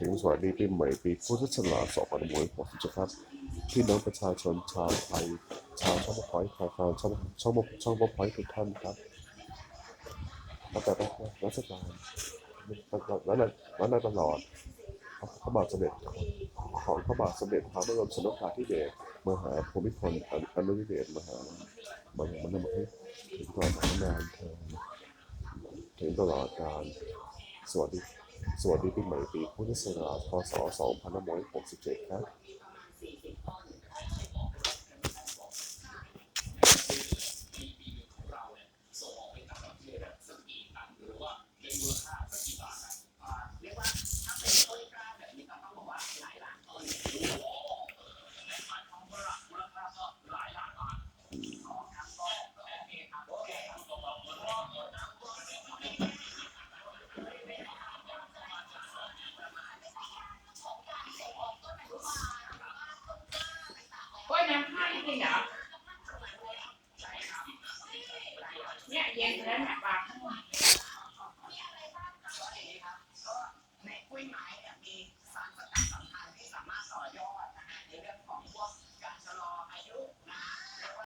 ถึงสวัสดีปีใหม่ปีพุทธศักราช2567ครับพี่น้องประชาชนชาวไทย ชาวช่องพอยต์ชาวฟานช่องช่องช่องพอยต์ทุกท่านครับตั้งแต่รัชกาลและในและในตลอดพระบาทสมเด็จของพระบาทสมเด็จพระบรมชนกาธิเบศรมหาภูมิพลอนุวิเดชมหามหามนมถึงตลอดนานเธอมถึงตลอดการสวัสดี สวัสดีปีใหม่ปีพุทธศักราชพศ2567 ครับ เหรอเนี่ยเย็นแล้วเนี่ยปลา